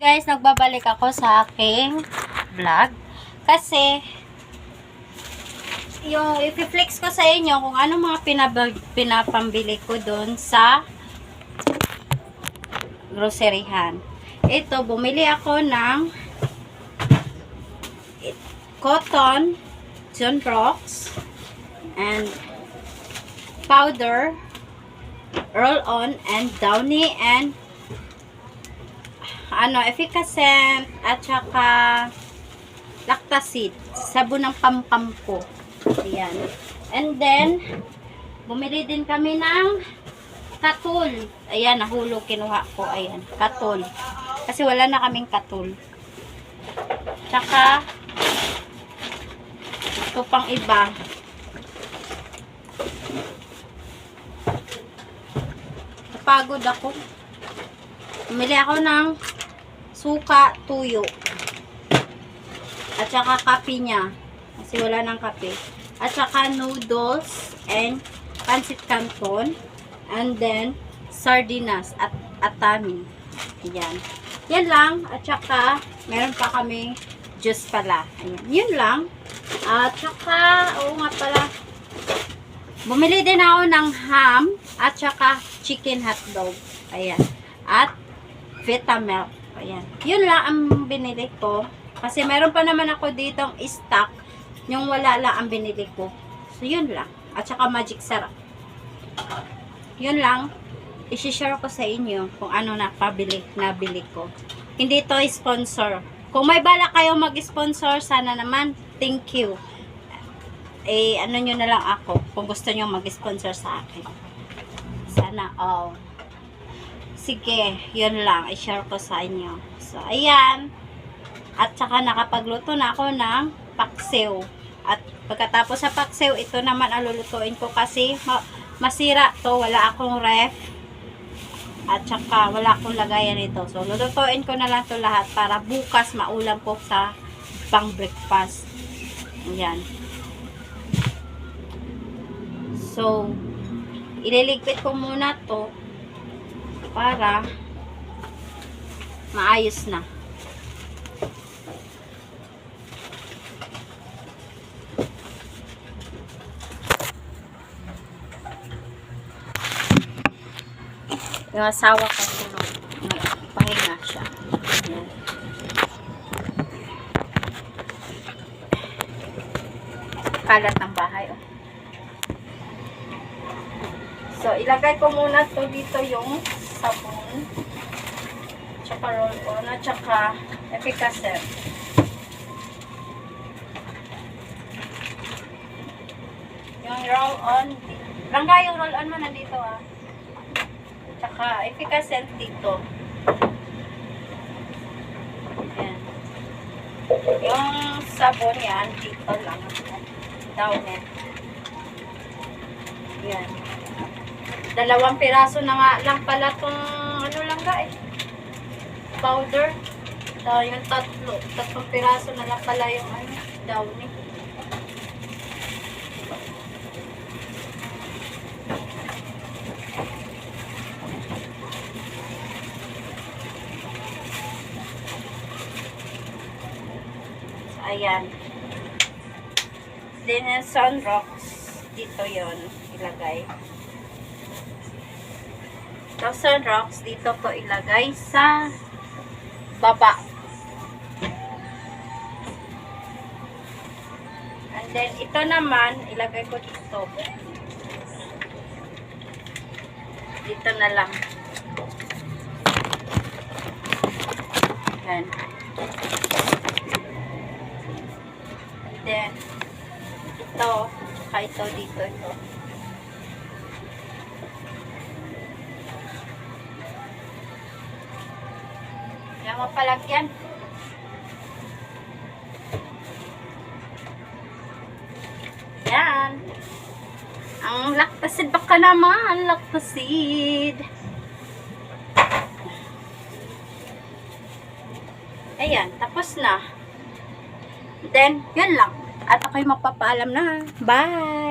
Guys, nagbabalik ako sa aking vlog. Kasi, yung i-flex ko sa inyo kung ano mga pinabag, pinapambili ko doon sa groceryhan. Ito, bumili ako ng cotton, John Rocks, and powder, roll on, and downy, and ano, efficacent, at saka lactacid, sabon ng pampam ko. Ayan. And then, bumili din kami ng katul. Ayan, nahulog, kinuha ko. Ayan, katul. Kasi wala na kaming katul. Tsaka, ito pang iba. Napagod ako. Bumili ako ng suka, tuyo. At saka kape niya. Kasi wala ng kape. At saka noodles and pancit canton. And then, sardinas at atami. Ayan. Yan lang. At saka, meron pa kami juice pala. Ayan. Yun lang. At saka, oo nga pala. Bumili din ako ng ham at saka chicken hotdog. Ayan. At Vitamilk. Ayan. Yun lang ang binili ko. Kasi meron pa naman ako ditong stock. Yung wala lang ang binili ko. So, yun lang. At saka magic sarap. Yun lang. I-share ko sa inyo kung ano na pabili, nabili ko. Hindi to sponsor. Kung may bala kayo mag-sponsor, sana naman, thank you. Eh, ano nyo na lang ako kung gusto nyo mag-sponsor sa akin. Sana all. Sige, yun lang. I-share ko sa inyo. So, ayan. At saka nakapagluto na ako ng paksiw. At pagkatapos sa paksiw, ito naman ang lulutuin ko kasi ma- masira to. Wala akong ref. At saka wala akong lagayan nito. So, lulutuin ko na lang to lahat para bukas maulam ko sa pang breakfast. Ayan. So, ililigpit ko muna to para maayos na. Yung asawa ko tulog. Pahinga siya. Kalat ng bahay. Oh. So, ilagay ko muna to dito yung sabon. Tsaka roll on at tsaka efficacy. Yung roll on. Langga yung roll on mo nandito ah. Tsaka efficacy dito. Ayan. Yung sabon yan, dito lang. Down it. Yan. Dalawang piraso na nga lang pala tong ano lang ga eh. Powder. So, yung tatlo. Tatlong piraso na lang pala yung ano, downy. So, ayan. Then, yung sunrocks. Dito yon ilagay. Tapos sunrocks, dito ko ilagay sa baba. And then, ito naman, ilagay ko dito. Dito na lang. Yan. And then, ito, ito dito, ito. Yan mapalagyan. Yan. Ang lactacid baka naman, lactacid. Ayan, tapos na. Then, yun lang. At ako'y magpapaalam na. Bye!